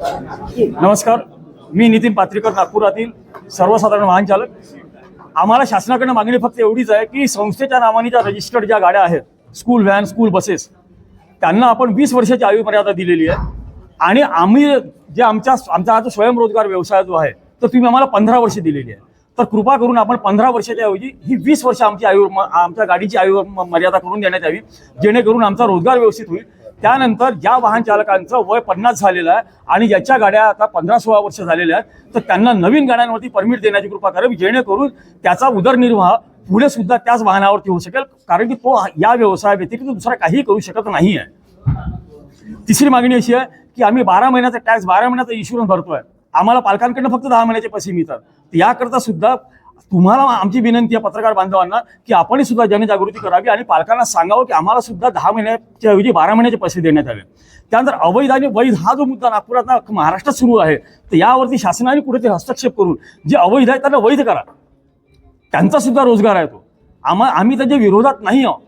नमस्कार. मी नितीन पात्रीकर नागपुरातील सर्वसाधारण वाहन चालक. आम्हाला शासनाकडनं मागणी फक्त एवढीच आहे की संस्थेच्या नावाने ज्या रजिस्टर्ड ज्या गाड्या आहेत स्कूल व्हॅन स्कूल बसेस त्यांना आपण वीस वर्षाची आयु मर्यादा दिलेली आहे. आणि आम्ही जे आमच्या आमचा हा जो स्वयंरोजगार व्यवसाय जो आहे तर तुम्ही आम्हाला पंधरा वर्ष दिलेली आहे. तर कृपा करून आपण पंधरा वर्षाच्या ऐवजी ही वीस वर्ष आमची आयु आमच्या गाडीची आयु मर्यादा करून देण्यात यावी जेणेकरून आमचा रोजगार व्यवस्थित होईल. त्यानंतर ज्या वाहन चालकांचं वय पन्नास झालेलं आहे आणि ज्याच्या गाड्या आता पंधरा सोळा वर्ष झालेल्या आहेत. तर त्यांना नवीन गाड्यांवरती परमिट देण्याची कृपा करावी जेणेकरून त्याचा उदरनिर्वाह पुढे सुद्धा त्याच वाहनावरती होऊ शकेल. कारण की तो या व्यवसाया व्यतिरिक्त दुसरा काही करू शकत नाही आहे. तिसरी मागणी अशी आहे की आम्ही बारा महिन्याचा टॅक्स बारा महिन्याचा इन्शुरन्स भरतोय. आम्हाला पालकांकडनं फक्त दहा महिन्याचे पैसे मिळतात. तर याकरता सुद्धा तुम्हाला आमची विनंती आहे पत्रकार बांधवांना की आपणही सुद्धा जनजागृती करावी आणि पालकांना सांगावं की आम्हाला सुद्धा दहा महिन्याच्या ऐवजी बारा महिन्याचे पैसे देण्यात आले. त्यानंतर अवैध आणि वैध हा जो मुद्दा नागपुरात महाराष्ट्रात सुरू आहे तर यावरती शासनाने कुठेतरी हस्तक्षेप करून जे अवैध आहे त्यांना वैध करा. त्यांचा सुद्धा रोजगार आहे तो. आम्हा आम्ही त्याच्या विरोधात नाही आहोत.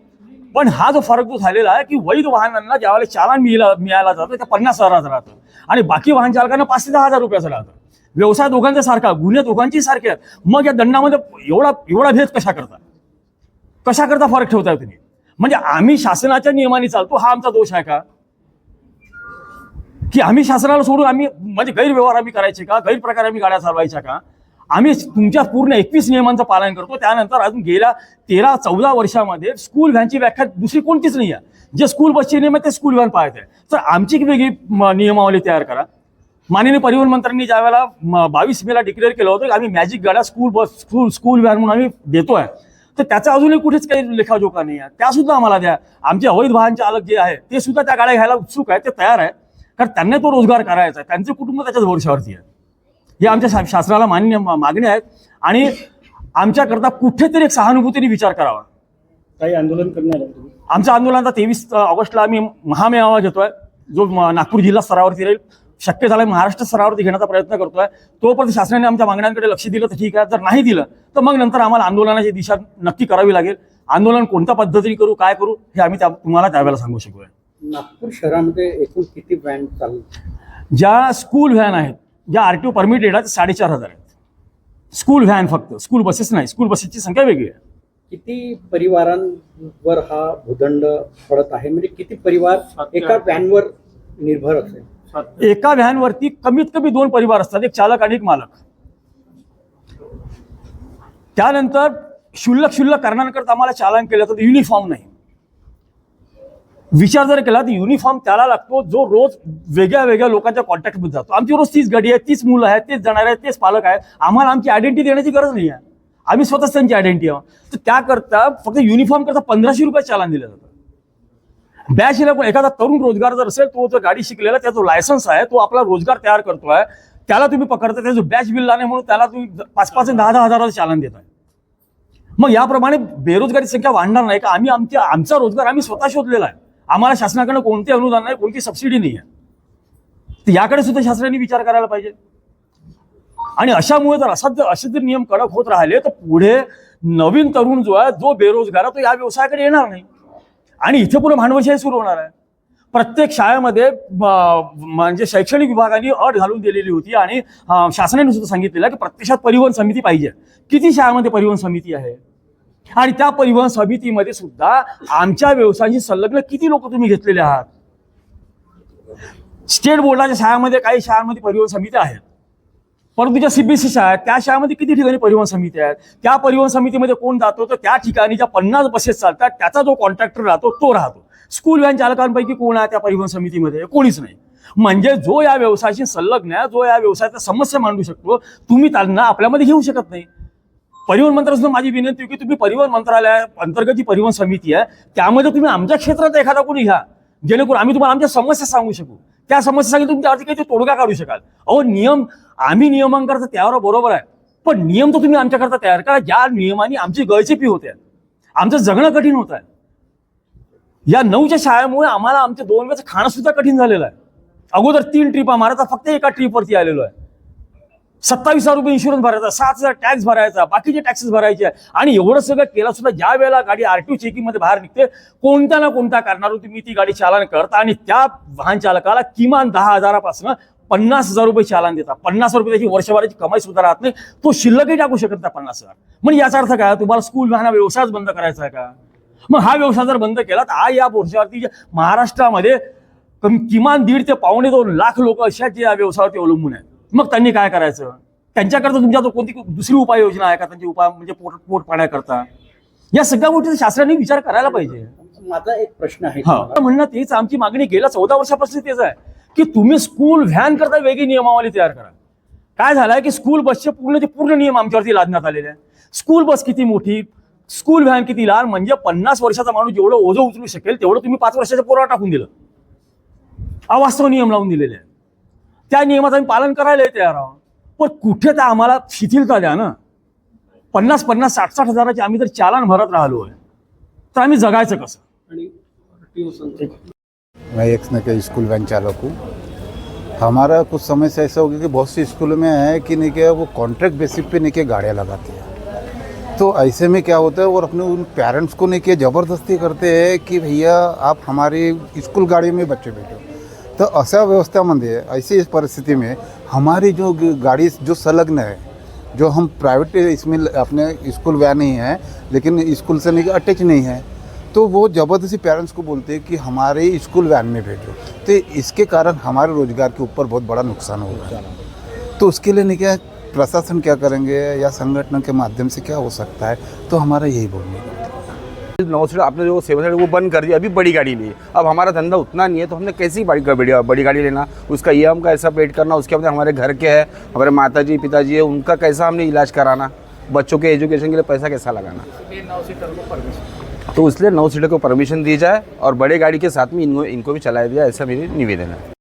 पण हा जो फरक जो झालेला आहे की वैध वाहनांना ज्यावेळेला चालान मिळाला मिळायला जातं ते पन्नास हजाराचं राहतं. आणि बाकी वाहन चालकांना पाच ते दहा हजार रुपयाचं राहतं. व्यवसाय दोघांचा सारखा गुन्हे दोघांची सारखे आहेत. मग या दंडामध्ये एवढा एवढा भेद कशा करता? कशा करता फरक ठेवताय तुम्ही? म्हणजे आम्ही शासनाच्या नियमाने चालतो हा आमचा दोष आहे का? की आम्ही शासनाला सोडून आम्ही म्हणजे गैरव्यवहार आम्ही करायचे का? गैरप्रकारे आम्ही गाड्या चालवायच्या का? आम्ही तुमच्या पूर्ण एकवीस नियमांचं पालन करतो. त्यानंतर अजून गेल्या तेरा चौदा वर्षामध्ये स्कूल व्हॅनची व्याख्या दुसरी कोणतीच नाही आहे जे स्कूल बसचे नियम आहेत ते स्कूल व्हॅन पाळत आहे. तर आमची एक वेगळी नियमावली तयार करा. माननीय परिवहन मंत्र्यांनी ज्यावेळेला बावीस मेला डिक्लेअर केलं होतं की आम्ही मॅजिक गाड्या school bus school school van म्हणून आम्ही देतोय. तर त्याचा अजूनही कुठेच काही लेखाजोखा नाही आहे. त्या सुद्धा आम्हाला द्या. आमचे अवैध वाहन चालक जे आहे ते सुद्धा त्या गाड्या घ्यायला उत्सुक आहे ते तयार आहे. कारण त्यांना तो रोजगार करायचा आहे. त्यांचे कुटुंब त्याच्याच भरोशावरती आहे. हे आमच्या शा- शासनाला मान्य मागणी आहेत आणि आमच्याकरता कुठेतरी एक सहानुभूतीने विचार करावा. काही आंदोलन करणार आमचं आंदोलन आता तेवीस ऑगस्टला आम्ही महामेळावा घेतोय. जो नागपूर जिल्हा स्तरावरती राहील. शक्य झालं महाराष्ट्र स्तरावरती घेण्याचा प्रयत्न करतोय. तोपर्यंत शासनाने आमच्या मागण्यांकडे लक्ष दिलं तर ठीक आहे. जर नाही दिलं तर मग नंतर आम्हाला आंदोलनाची दिशा नक्की करावी लागेल. आंदोलन कोणत्या पद्धतीने करू काय करू हे आम्ही त्या तुम्हाला त्यावेळेला सांगू शकूया नागपूर शहरामध्ये एकूण किती व्हॅन चालू? ज्या स्कूल व्हॅन आहेत ज्या आर टी ओ परमिटेड आहेत साडेचार हजार आहेत. स्कूल व्हॅन फक्त स्कूल बसेस नाही स्कूल बसेसची संख्या वेगळी आहे. किती परिवारांवर हा भूदंड पडत आहे? म्हणजे किती परिवार एका व्हॅनवर निर्भर असेल? एका व्हॅनवरती कमीत कमी दोन परिवार असतात एक चालक आणि एक मालक. त्यानंतर क्षुल्लक शुल्लक कारणांकरता आम्हाला चालन केलं तर युनिफॉर्म नाही. विचार जर केला तर युनिफॉर्म त्याला लागतो जो रोज वेगळ्या वेगळ्या लोकांच्या कॉन्टॅक्टमध्ये जातो. आमची रोज तीच गडी आहे तीच मुलं आहेत तेच जाणार आहेत तेच पालक आहेत. आम्हाला आमची आयडेंटिटी देण्याची गरज नाही आहे. आम्ही स्वतःच त्यांची आयडेंटिटी आहोत तर त्याकरता फक्त युनिफॉर्म करता पंधराशे रुपये चालन दिलं जातं बॅचला पण एखादा तरुण रोजगार जर असेल तो जर गाडी शिकलेला त्याचा जो लायसन्स आहे तो आपला रोजगार तयार करतोय त्याला तुम्ही पकडता त्याचं बॅच बिल नाही म्हणून त्याला तुम्ही पाच पाच दहा दहा हजाराचं चालन देताय. मग याप्रमाणे बेरोजगारी संख्या वाढणार नाही का आम्ही आमच्या आमचा रोजगार आम्ही स्वतः शोधलेला आहे. आम्हाला शासनाकडनं कोणते अनुदान नाही कोणती सबसिडी नाही आहे तर याकडे सुद्धा शासनाने विचार करायला पाहिजे. आणि अशामुळे जर असा जर असे जर नियम कडक होत राहिले तर पुढे नवीन तरुण जो आहे जो बेरोजगार आहे तो या व्यवसायाकडे येणार नाही. आणि इथे पुढे भांडवलशाही सुरू होणार आहे. प्रत्येक शाळेमध्ये म्हणजे शैक्षणिक विभागाने अट घालून दिलेली होती आणि शासनाने सुद्धा सांगितलेलं की प्रत्यक्षात परिवहन समिती पाहिजे. किती शाळेमध्ये परिवहन समिती आहे? आणि त्या परिवहन समितीमध्ये सुद्धा आमच्या व्यवसायाशी संलग्न किती लोक तुम्ही घेतलेले आहात? स्टेट बोर्डाच्या शाळेमध्ये काही शाळांमध्ये परिवहन समिती आहेत. परंतु ज्या सीबीएसई शाळा आहेत त्या शाळेमध्ये किती ठिकाणी परिवहन समिती आहेत? त्या परिवहन समितीमध्ये कोण जातो? तर त्या ठिकाणी ज्या पन्नास बसेस चालतात त्याचा जो कॉन्ट्रॅक्टर राहतो तो राहतो. स्कूल व्हॅन चालकांपैकी कोण आहे त्या परिवहन समितीमध्ये? कोणीच नाही. म्हणजे जो या व्यवसायाशी संलग्न आहे जो या व्यवसायाचा समस्या मांडू शकतो तुम्ही त्यांना आपल्यामध्ये घेऊ शकत नाही. परिवहन मंत्र्यांना माझी विनंती आहे की तुम्ही परिवहन मंत्रालया अंतर्गत जी परिवहन समिती आहे त्यामध्ये तुम्ही आमच्या क्षेत्रात एखादा कोणी घ्या. जेणेकरून आम्ही तुम्हाला आमच्या समस्या सांगू शकू. त्या समस्या तुम्ही त्यावरती काही तोडगा काढू शकाल. अहो नियम आम्ही नियमन करता त्यावर बरोबर आहे. पण नियम तर तुम्ही आमच्याकरता तयार करा. ज्या नियमाने आमची गळचेपी होते. आमचं जगणं कठीण होत आहे. या नऊच्या शाळेमुळे आम्हाला आमच्या दोन वेळेचं खाणं सुद्धा कठीण झालेलं आहे. अगोदर तीन ट्रिपा मारायचा फक्त एका ट्रिपवरती आलेलो आहे. सत्तावीस हजार रुपये इन्शुरन्स भरायचा सात हजार टॅक्स भरायचा बाकीचे टॅक्सेस भरायचे. आणि एवढं सगळं केलं सुद्धा ज्या वेळेला गाडी आरटीओ ओ चेकिंगमध्ये बाहेर निघते कोणत्या ना कोणत्या कारणावर तुम्ही ती गाडी चालन करता आणि त्या वाहन चालकाला किमान दहा हजारापासून पन्नास हजार रुपये चालान देता. पन्नास रुपये त्याची वर्षभराची कमाई सुद्धा राहत नाही. तो शिल्लकही टाकू शकत नाही पन्नास हजार. म्हणजे याचा अर्थ काय? तुम्हाला स्कूल वाहना व्यवसायच बंद करायचा आहे का? मग हा व्यवसाय जर बंद केला तर हा या वर्षावरती महाराष्ट्रामध्ये किमान दीड ते पावणे दोन लाख लोक अशा जे या व्यवसायावरती अवलंबून आहेत. मग त्यांनी काय करायचं? त्यांच्याकरता तुमच्या तो कोणती दुसरी उपाययोजना आहे का? त्यांची उपाय म्हणजे पोट पोट पाण्याकरता? या सगळ्या गोष्टी शास्त्राने विचार करायला पाहिजे. माझा एक प्रश्न आहे हा. म्हणणं तेच आमची मागणी गेल्या चौदा वर्षापासून तेच आहे की तुम्ही स्कूल व्हॅन करता वेगळी नियमावली तयार करा. काय झालंय की स्कूल बसचे पूर्ण ते पूर्ण नियम आमच्यावरती लादण्यात आलेले आहे स्कूल बस किती मोठी स्कूल व्हॅन किती लहान म्हणजे पन्नास वर्षाचा माणूस जेवढं ओझं उचलू शकेल तेवढं तुम्ही पाच वर्षाच्या पोरावर टाकून दिलं. अवास्तव नियम लावून दिलेले आहे त्या नियमाचं आम्ही पालन करायला तयार आहोत पण कुठे त्या आम्हाला शिथिलता द्या ना. पन्नास पन्नास साठ साठ हजाराचे आम्ही जर चालान भरत राहिलो आहे तर आम्ही जगायचं कसं? आणि टीओ संतोष. मैं एक स्नैक का स्कूल वैन चालक हूँ। हमारा कुछ समय से ऐसा हो गया कि बहुत सी स्कूलों में है कि नहीं क्या वो कॉन्ट्रैक्ट बेसिस पे नहीं क्या गाड़ियाँ लगाते हैं। तो ऐसे में क्या होता है और अपने उन पेरेंट्स को नहीं क्या ज़बरदस्ती करते हैं कि भैया आप हमारी स्कूल गाड़ी में बच्चे भेजो तो अशा व्यवस्थामध्ये ऐसी इस परिस्थिति में हमारी जो गाड़ी जो संलग्न है जो हम प्राइवेट इसमें अपने स्कूल वैन ही है लेकिन स्कूल से नहीं अटैच नहीं है तो वो ज़बरदस्ती पेरेंट्स को बोलते हैं कि हमारे स्कूल वैन में भेजो। तो इसके कारण हमारे रोज़गार के ऊपर बहुत बड़ा नुकसान होगा तो उसके लिए नहीं क्या प्रशासन क्या करेंगे या संगठन के माध्यम से क्या हो सकता है तो हमारा यही बोलने का। नौ सीटर आपने जो सेवन सीट वो बंद कर दिया अभी बड़ी गाड़ी ली। अब हमारा धंधा उतना नहीं है तो हमने कैसी बड़ी बड़ी बड़ी गाड़ी लेना? उसका ईएम का ऐसा पेड करना उसके बाद हमारे घर के है हमारे माता जी पिताजी है उनका कैसा हमने इलाज कराना? बच्चों के एजुकेशन के लिए पैसा कैसा लगाना? तो इसलिए नौ सीटर को परमिशन दी जाए और बड़े गाड़ी के साथ में इनको इनको भी चलाया दिया ऐसा मेरी निवेदन है।